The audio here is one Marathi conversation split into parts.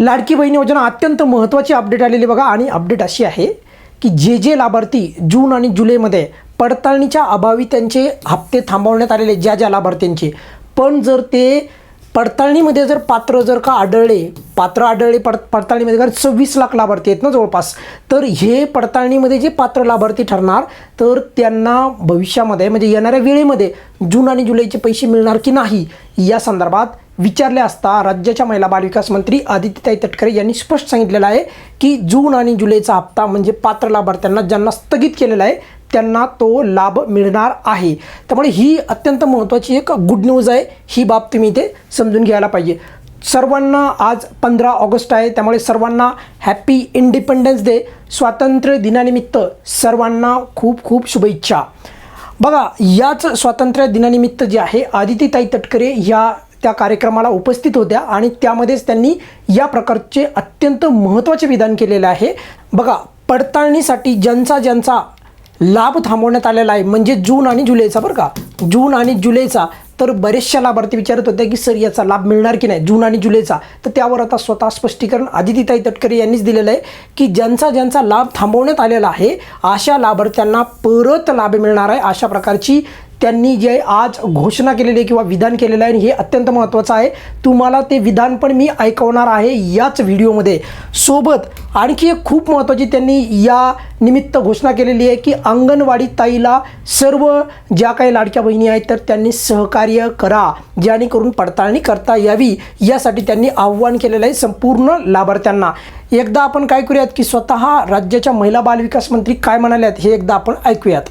लाडकी बहीण योजना अत्यंत महत्त्वाची अपडेट आलेली बघा. आणि अपडेट अशी आहे की जे जे लाभार्थी जून आणि जुलैमध्ये पडताळणीच्या अभावी त्यांचे हप्ते थांबवण्यात आलेले ज्या ज्या लाभार्थ्यांचे. पण जर ते पडताळणीमध्ये जर पात्र जर का आढळले पात्र आढळले पड पडताळणीमध्ये कारण सव्वीस लाख लाभार्थी आहेत ना जवळपास तर हे पडताळणीमध्ये जे पात्र लाभार्थी ठरणार तर त्यांना भविष्यामध्ये म्हणजे येणाऱ्या वेळेमध्ये जून आणि जुलैचे पैसे मिळणार की नाही या संदर्भात विचारले असता राज्याच्या महिला बालविकास मंत्री आदित्यताई तटकरे यांनी स्पष्ट सांगितलेलं आहे की जून आणि जुलैचा हप्ता म्हणजे पात्र लाभार्थ्यांना ज्यांना स्थगित केलेला आहे त्यांना तो लाभ मिळणार आहे. त्यामुळे ही अत्यंत महत्त्वाची एक गुड न्यूज आहे. ही बाब तुम्ही इथे समजून घ्यायला पाहिजे. सर्वांना आज पंधरा ऑगस्ट आहे. त्यामुळे सर्वांना हॅपी इंडिपेंडन्स डे. स्वातंत्र्य दिनानिमित्त सर्वांना खूप खूप शुभेच्छा. बघा याच स्वातंत्र्य दिनानिमित्त जे आहे आदितीताई तटकरे या त्या कार्यक्रमाला उपस्थित होत्या आणि त्यामध्येच त्यांनी या प्रकारचे अत्यंत महत्त्वाचे विधान केलेले आहे. बघा पडताळणीसाठी ज्यांचा ज्यांचा लाभ थांबवण्यात आलेला आहे म्हणजे जून आणि जुलैचा बरं का. जून आणि जुलैचा तर बरेचशा लाभार्थी विचारत होते की सर याचा लाभ मिळणार की नाही? जून आणि जुलैचा. तर त्यावर आता स्वतः स्पष्टीकरण आदितीताई तटकरे यांनीच दिलेलं आहे की ज्यांचा ज्यांचा लाभ थांबवण्यात आलेला आहे अशा लाभार्थ्यांना परत लाभ मिळणार आहे अशा प्रकारची त्यांनी जे आज घोषणा केलेली आहे किंवा विधान केलेलं आहे आणि हे अत्यंत महत्त्वाचं आहे. तुम्हाला ते विधान पण मी ऐकवणार आहे याच व्हिडिओमध्ये. सोबत आणखी एक खूप महत्त्वाची त्यांनी या निमित्त घोषणा केलेली आहे की अंगणवाडी ताईला सर्व ज्या काही लाडक्या बहिणी आहेत तर त्यांनी सहकार्य करा जेणेकरून पडताळणी करता यावी यासाठी त्यांनी आव्हान केलेलं आहे संपूर्ण लाभार्थ्यांना. एकदा आपण काय करूयात की स्वतः राज्याच्या महिला बालविकास मंत्री काय म्हणाल्यात हे एकदा आपण ऐकूयात.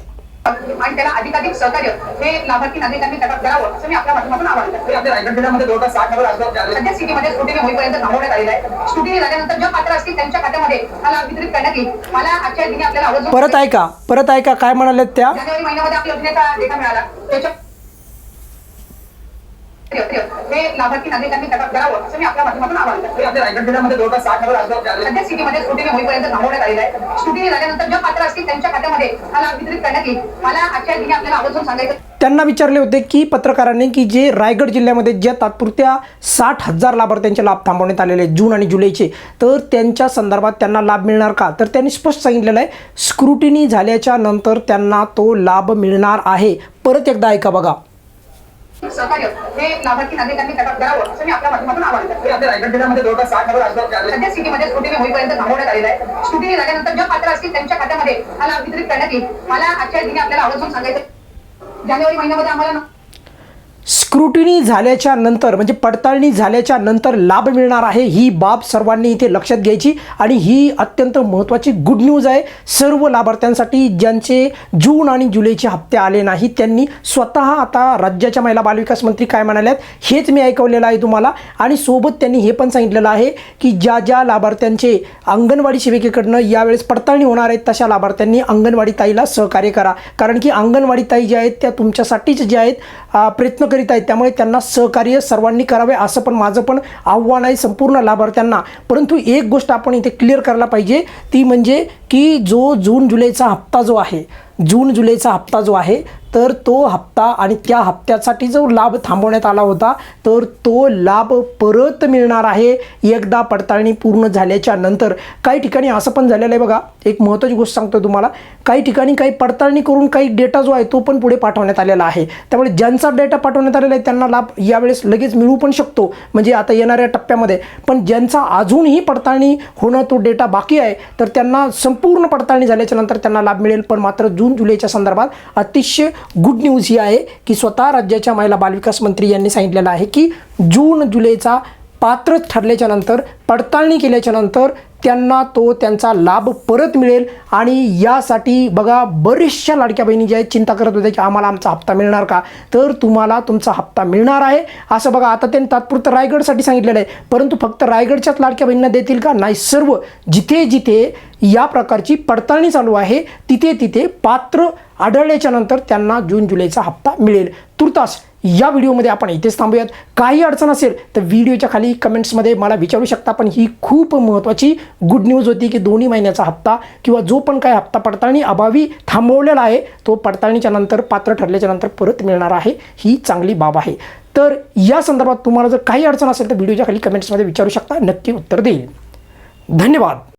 आणि त्याला अधिकाधिक सहकार्य हे लाभार्थी नागरिकांनी त्याला करावं असं मी आपल्या माध्यमातून आवाहन करते. आपल्या रायगड जिल्ह्यामध्ये जवळपास साठ अर्ज सध्या सिटीमध्ये स्कूटीने होईपर्यंत थांबवण्यात आलेला आहे. स्कूटीने झाल्यानंतर ज्या पात्र असतील त्यांच्या खात्यामध्ये हा लाभ वितरित करण्यात येईल. मला आजच्या दिनी आपल्याला परत ऐका परत ऐका काय म्हणाल्यात त्या? जानेवारी महिन्यामध्ये आपल्या योजनेचा डेटा मिळाला. त्याच्या लाभार्थी नागरिकांनी त्याला करावं असं मी आपल्या माध्यमातून आवाहन करते. तरी आपल्या रायगड जिल्ह्यामध्ये जवळपास साठ नगर अर्ज झाले सध्या सिटीमध्ये स्कूटीने होईपर्यंत थांबवण्यात आलेला आहे. स्कूटीने झाल्यानंतर ज्या पात्र असतील त्यांच्या खात्यामध्ये हा लाभ वितरित करण्यात येईल. मला आजच्या दिनी आपल्याला आवर्जून सांगायचं त्यांना विचारले होते की पत्रकारांनी की जे रायगड जिल्ह्यामध्ये ज्या तात्पुरत्या साठ हजार लाभार्थ्यांचे लाभ थांबवण्यात आलेले आहेत जून आणि जुलैचे तर त्यांच्या संदर्भात त्यांना लाभ मिळणार का? तर त्यांनी स्पष्ट सांगितलेलं आहे स्क्रुटिनी झाल्याच्यानंतर त्यांना तो लाभ मिळणार आहे. परत एकदा ऐका बघा. सहकार्य. हे लाभार्थी नागरिकांनी करावं असं मी आपल्या माध्यमातून आवाहन करते. तरी आपल्या रायगड जिल्ह्यामध्ये जवळपास साठ नगर अर्ज झाले सध्या सिटीमध्ये स्कूटीने होईपर्यंत थांबवण्यात आलेला आहे. स्कूटीने झाल्यानंतर ज्या पात्र असतील त्यांच्या खात्यामध्ये हा लाभ वितरित करण्यात येईल. मला आजच्या दिनी आपल्याला आवर्जून सांगायचं जानेवारी महिन्यामध्ये आम्हाला स्क्रुटिनी झाल्याच्यानंतर म्हणजे पडताळणी झाल्याच्यानंतर लाभ मिळणार आहे ही बाब सर्वांनी इथे लक्षात घ्यायची. आणि ही अत्यंत महत्त्वाची गुड न्यूज आहे. सर्व लाभार्थ्यांसाठी ज्यांचे जून आणि जुलैचे हप्ते आले नाही त्यांनी स्वतः आता राज्याच्या महिला बालविकास मंत्री काय म्हणाल्यात हेच मी ऐकवलेलं आहे तुम्हाला. आणि सोबत त्यांनी हे पण सांगितलेलं आहे की ज्या ज्या लाभार्थ्यांचे अंगणवाडी सेविकेकडनं यावेळेस पडताळणी होणार आहेत तशा लाभार्थ्यांनी अंगणवाडी ताईला सहकार्य करा. कारण की अंगणवाडी ताई ज्या आहेत त्या तुमच्यासाठीच ज्या आहेत प्रयत्न करीत आहेत. त्यामुळे त्यांना सहकार्य सर्वांनी करावे असं पण माझं पण आव्हान आहे संपूर्ण लाभार्थ्यांना. परंतु एक गोष्ट आपण इथे क्लिअर करायला पाहिजे ती म्हणजे की जो जून जुलैचा हप्ता जो आहे जून जुलैचा हप्ता जो आहे तर तो हप्ता आणि त्या हप्त्यासाठी जो लाभ थांबवण्यात आला होता तर तो लाभ परत मिळणार आहे. एकदा पडताळणी पूर्ण झाल्याच्यानंतर काही ठिकाणी असं पण झालेलं आहे बघा एक महत्त्वाची गोष्ट सांगतो तुम्हाला. काही ठिकाणी काही पडताळणी करून काही डेटा जो आहे तो पण पुढे पाठवण्यात आलेला आहे. त्यामुळे ज्यांचा डेटा पाठवण्यात आलेला आहे त्यांना लाभ यावेळेस लगेच मिळू पण शकतो म्हणजे आता येणाऱ्या टप्प्यामध्ये. पण ज्यांचा अजूनही पडताळणी होणं तो डेटा बाकी आहे तर त्यांना संपूर्ण पडताळणी झाल्याच्यानंतर त्यांना लाभ मिळेल. पण मात्र जून जुलैच्या संदर्भात अतिशय गुड न्यूज ही आहे की स्वतः राज्याच्या महिला बालविकास मंत्री यांनी सांगितलेलं आहे की जून जुलैचा पात्र ठरल्याच्या नंतर पडताळणी केल्याच्यानंतर त्यांना तो त्यांचा लाभ परत मिळेल. आणि यासाठी बघा बरेचशा लाडक्या बहिणी ज्या आहेत चिंता करत होत्या की आम्हाला आमचा हप्ता मिळणार का? तर तुम्हाला तुमचा हप्ता मिळणार आहे. असं बघा आता त्यांनी तात्पुरतं रायगडसाठी सांगितलेलं आहे. परंतु फक्त रायगडच्याच लाडक्या बहिणींना देतील का? नाही सर्व जिथे जिथे या प्रकारची पडताळणी चालू आहे तिथे तिथे पात्र आढळल्याच्यानंतर त्यांना जून जुलैचा हप्ता मिळेल. तुर्तास या व्हिडिओमध्ये आपण इथेच थांबूयात. काही अडचण असेल तर व्हिडिओच्या खाली कमेंट्समध्ये मला विचारू शकता पण ही खूप महत्त्वाची गुड न्यूज होती की दोन्ही महिन्याचा हप्ता किंवा जो पण काय हप्ता पडताळणी अभावी थांबवलेला आहे तो पडताळणीच्या नंतर पात्र ठरल्याच्या नंतर परत मिळणार आहे ही चांगली बाब आहे. तर या संदर्भात तुम्हाला जर काही अडचण असेल तर व्हिडिओच्या खाली कमेंट्समध्ये विचारू शकता नक्की उत्तर देईल. धन्यवाद!